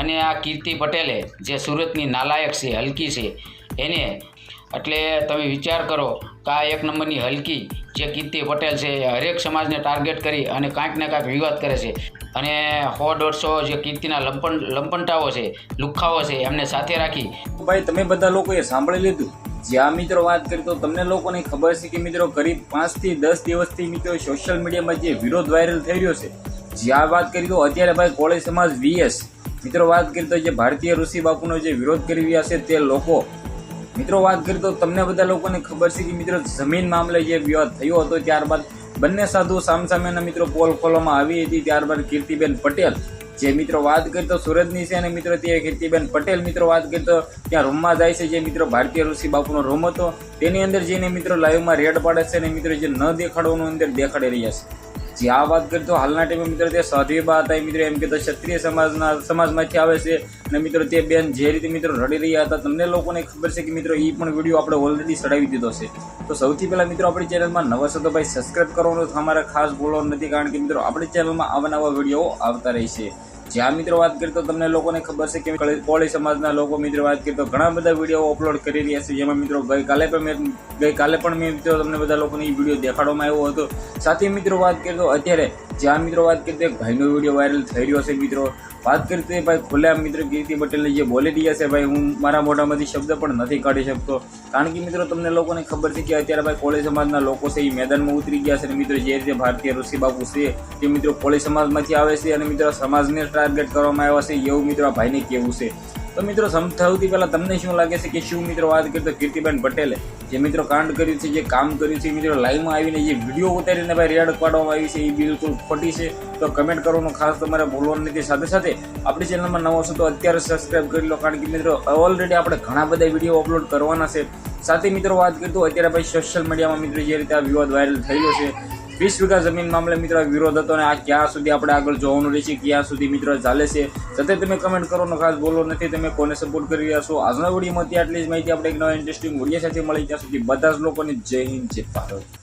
અને આ કીર્તિ પટેલે જે સુરતની નાલાયક છે, હલકી છે, એને એટલે તમે વિચાર કરો કે આ એક નંબરની હલકી જે કીર્તિ પટેલ છે, એ હરેક સમાજને ટાર્ગેટ કરી અને કાંઈક ને કાંઈક વિવાદ કરે છે. અને સો દોઢસો જે કીર્તિના લંપન, લંપનટાઓ છે લુખાઓ છે, એમને સાથે રાખી ભાઈ, તમે બધા લોકોએ સાંભળી લીધું. જ્યાં મિત્રો વાત કરી, તો તમને લોકોને ખબર છે કે મિત્રો કરીબ પાંચથી દસ દિવસથી મિત્રો સોશિયલ મીડિયામાં જે વિરોધ વાયરલ થઈ રહ્યો છે. જ્યાં વાત કરી, તો અત્યારે ભાઈ કોળી સમાજ વીએસ મિત્રો, વાત કરીએ તો જે ભારતીય ઋષિ બાપુનો જે વિરોધ કરી રહ્યા છે તે લોકો, મિત્રો, વાત કરીએ તો તમને બધા લોકોને ખબર છે કે મિત્રો, જમીન મામલે જે વિવાદ થયો હતો ત્યારબાદ બંને સાધુ સામસામેના મિત્રો પોલ ખોલવામાં આવી હતી. ત્યારબાદ કીર્તિબેન પટેલ, જે મિત્રો, વાત કરી તો સુરતની છે અને મિત્રો, તે કીર્તિબેન પટેલ, મિત્રો, વાત કરી તો ત્યાં રૂમમાં જાય છે જે મિત્રો, ભારતીય ઋષિ બાપુનો રૂમ હતો. તેની અંદર જઈને મિત્રો લાઈવમાં રેડ પાડે છે અને મિત્રો જે ન દેખાડવાનું અંદર દેખાડી રહ્યા છે. જે, આ વાત કરતો હાલના ટાઈમે મિત્રો તે સાધ્વીબા હતા એ મિત્રો એમ કે તો ક્ષત્રિય સમાજના સમાજમાંથી આવે છે. અને મિત્રો તે બેન જે રીતે મિત્રો રડી રહ્યા હતા, તમને લોકોને ખબર છે કે મિત્રો એ પણ વીડિયો આપણે ઓલરેડી ચડાવી દીધો છે. તો સૌથી પહેલાં મિત્રો આપણી ચેનલમાં નવા છો તો ભાઈ સબસ્ક્રાઈબ કરવાનો અમારે ખાસ બોલવાનું નથી, કારણ કે મિત્રો આપણી ચેનલમાં આવા નવા વીડિયો આવતા રહેશે જ્યાં મિત્રો વાત કરીએ તો તમને લોકોને ખબર છે કે કળી- સમાજના લોકો મિત્રો વાત કરીએ તો ઘણા બધા વીડિયો અપલોડ કરી રહ્યા છે. જેમાં મિત્રો ગઈકાલે પણ મેં ગઈકાલે પણ મેં મિત્રો તમને બધા લોકોને એ વીડિયો દેખાડવામાં આવ્યો હતો. સાથે મિત્રો વાત કરીએ તો અત્યારે જ્યાં મિત્રો વાત કરીએ તો ભાઈનો વીડિયો વાયરલ થઈ રહ્યો છે મિત્રો. વાત કરીએ તો ભાઈ ખુલ્લા મિત્રો કીર્તિ પટેલને જે બોલી રહ્યા છે ભાઈ, હું મારા મોઢામાંથી શબ્દ પણ નથી કાઢી શકતો. કારણ કે મિત્રો તમને લોકોને ખબર છે કે અત્યારે ભાઈ કોળી સમાજના લોકો છે એ મેદાનમાં ઉતરી ગયા છે અને મિત્રો જે રીતે ભારતીય ઋષિ બાપુ છે તે મિત્રો કોળી સમાજમાંથી આવે છે અને મિત્રો સમાજને ટાર્ગેટ કરવામાં આવ્યા છે એવું મિત્રો ભાઈને કેવું છે. તો મિત્રો, સમજાવતી પહેલાં તમને શું લાગે છે કે શું મિત્રો વાત કરીએ તો કીર્તિબેન પટેલે, જે મિત્રો કાંડ કર્યું છે, જે કામ કર્યું છે મિત્રો લાઈવમાં આવીને જે વીડિયો ઉતારીને ભાઈ રેડ પાડવામાં આવી છે, એ બિલકુલ ખોટી છે. તો કમેન્ટ કરવાનું ખાસ તમારે ભૂલવાનું નથી. સાથે સાથે આપણી ચેનલમાં નવો છો તો અત્યારે સબસ્ક્રાઈબ કરી લો, કારણ કે મિત્રો ઓલરેડી આપણે ઘણા બધા વીડિયો અપલોડ કરવાના છે. સાથે મિત્રો વાત કરીએ અત્યારે ભાઈ સોશિયલ મીડિયામાં મિત્રો જે રીતે આ વિવાદ વાયરલ થયો છે વીસ વીઘા જમીન મામલે મિત્રો વિરોધ હતો અને આ ક્યાં સુધી આપણે આગળ જોવાનું રહેશે, ક્યાં સુધી મિત્રો ચાલે છે, સાથે તમે કમેન્ટ કરો, ને ખાસ બોલો નથી, તમે કોને સપોર્ટ કરી રહ્યા છો? આજના વિડીયોમાંથી આટલી જ માહિતી આપણે એક નવા ઇન્ટરેસ્ટિંગ વીડિયો સાથે મળી, ત્યાં સુધી બધા જ લોકોને જય હિન્દ, જય ભારત.